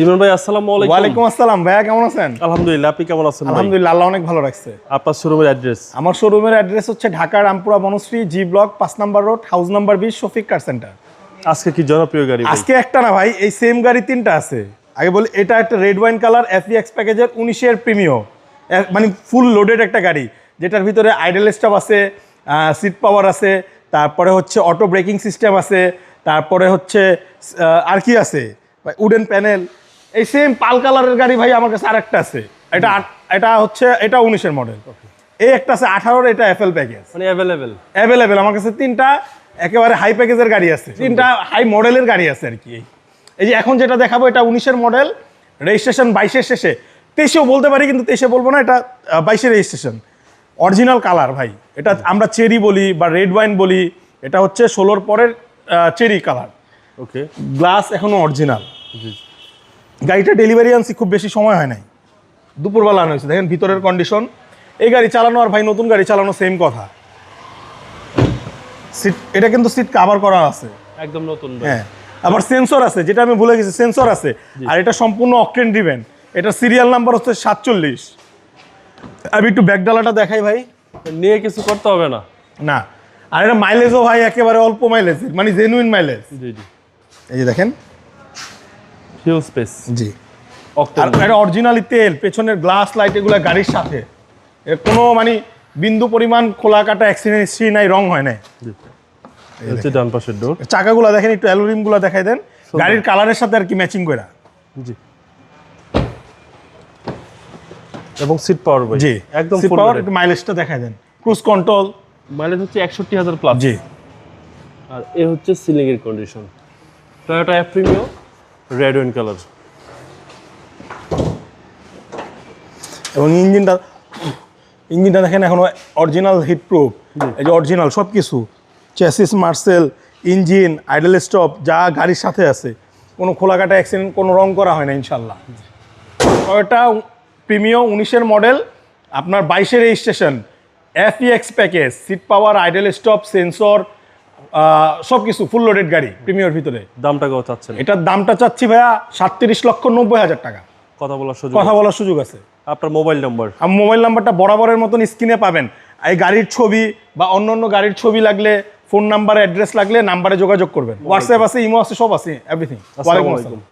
ইমরান ভাই আসসালামু আলাইকুম। ওয়ালাইকুম আসসালাম। ভাইয়া কেমন আছেন? আলহামদুলিল্লাহ আপনি কেমন আছেন আলহামদুলিল্লাহ আল্লাহ অনেক ভালো রাখছে। আপনার শোরুমের অ্যাড্রেস আমার শোরুমের অ্যাড্রেস হচ্ছে ঢাকা রামপুরা বনশ্রী জি ব্লক পাঁচ নাম্বার রোড হাউস নাম্বার বিশ শফিক কার সেন্টার। আজকে কি জনপ্রিয় গাড়ি আজকে একটা না ভাই এই সেম গাড়ি তিনটা আছে। আগে বলি এটা একটা রেড ওয়াইন কালার এফএক্স প্যাকেজের উনিশের প্রিমিও মানে ফুল লোডেড একটা গাড়ি যেটার ভিতরে আইডেল স্টপ আছে সিট পাওয়ার আছে তারপরে হচ্ছে অটো ব্রেকিং সিস্টেম আছে তারপরে হচ্ছে আর কি আছে? উডেন প্যানেল এই সেম পাল কালারের গাড়ি ভাই আমার কাছে আরেকটা আছে। এটা এটা হচ্ছে এটা উনিশের মডেল এই একটা আছে আঠারোর এটা এফএল প্যাকেজ মানে অ্যাভেলেবেল অ্যাভেলেবেল আমার কাছে তিনটা একেবারে হাই প্যাকেজের গাড়ি আছে। তিনটা হাই মডেলের গাড়ি আছে আর কি এই। যে এখন যেটা দেখাবো এটা উনিশের মডেল রেজিস্ট্রেশন বাইশের শেষে। তেইশেও বলতে পারি কিন্তু তেইশে বলব না এটা বাইশের রেজিস্ট্রেশন অরিজিনাল কালার ভাই। এটা আমরা চেরি বলি বা রেড ওয়াইন বলি এটা হচ্ছে ষোলোর পরের চেরি কালার ওকে গ্লাস এখনও অরিজিনাল। গাড়িটা ডেলিভারি আনছি খুব বেশি সময় হয় নাই। দুপুরবেলা আনা হয়েছে। দেখেন ভিতরের কন্ডিশন এই গাড়ি চালানো আর ভাই নতুন গাড়ি চালানো সেম কথা। সিট এটা কিন্তু সিট কাভার করা আছে। একদম নতুন হ্যাঁ। আবার সেন্সর আছে যেটা আমি ভুলে গেছি সেন্সর আছে। আর এটা সম্পূর্ণ অকটেন ড্রিভেন এটা সিরিয়াল নাম্বার হচ্ছে সাতচল্লিশ। আমি একটু ব্যাকডালাটা দেখাই ভাই। নিয়ে কিছু করতে হবে না। না। আর এটা মাইলেজও ভাই একেবারে অল্প মাইলেজ মানে জেনুইন মাইলেজ জি জি। এই যে দেখেন। ফিউল স্পেস জি। আর এটা অরিজিনালি তেল পেছনের গ্লাস লাইট এগুলো গাড়ির সাথে। এর কোনো মানে বিন্দু পরিমাণ খোলা কাটা অ্যাক্সিডেন্ট হিস্ট্রি নাই রং হয় না হচ্ছে ডান পাশের ডোর চাকাগুলো দেখেন একটু অ্যালুরিমগুলো দেখাই দেন। গাড়ির কালারের সাথে আর কি ম্যাচিং করে জি। এবং সিট পাওয়ার ভাই জি। একদম ফুল power, একটু মাইলেজটা দেখাই দেন। ক্রুজ কন্ট্রোল মাইলেজ হচ্ছে একষট্টি হাজার প্লাস জি। আর এ হচ্ছে সিলিং এর condition Toyota F Premio red wine colour এবং ইঞ্জিনটা ইঞ্জিনটা দেখেন এখনও অরিজিনাল হিট প্রুফ এই যে অরিজিনাল সব কিছু চ্যাসিস মার্সেল ইঞ্জিন আইডেল স্টপ যা গাড়ির সাথে আছে। কোনো খোলাকাটা অ্যাক্সিডেন্ট কোনো রং করা হয় না ইনশাল্লাহ। টয়োটা প্রিমিও উনিশের মডেল আপনার বাইশের registration FEX package seat power idle stop sensor সব কিছু ফুল লোডেড গাড়ি প্রিমিয়ার ভিতরে। দামটা কত চাচ্ছেন? এটার দামটা চাচ্ছি ভাইয়া সাতত্রিশ লক্ষ নব্বই হাজার টাকা। কথা বলার সুযোগ কথা বলার সুযোগ আছে। আপনার মোবাইল নাম্বার আমার মোবাইল নাম্বারটা বরাবরের মতন স্ক্রিনে পাবেন। এই গাড়ির ছবি বা অন্য অন্য গাড়ির ছবি লাগলে ফোন নাম্বার অ্যাড্রেস লাগলে নাম্বারে যোগাযোগ করবেন। হোয়াটসঅ্যাপ আছে ইমো আছে সব আছে এভরিথিং ওয়ালাইকুম আসসালাম।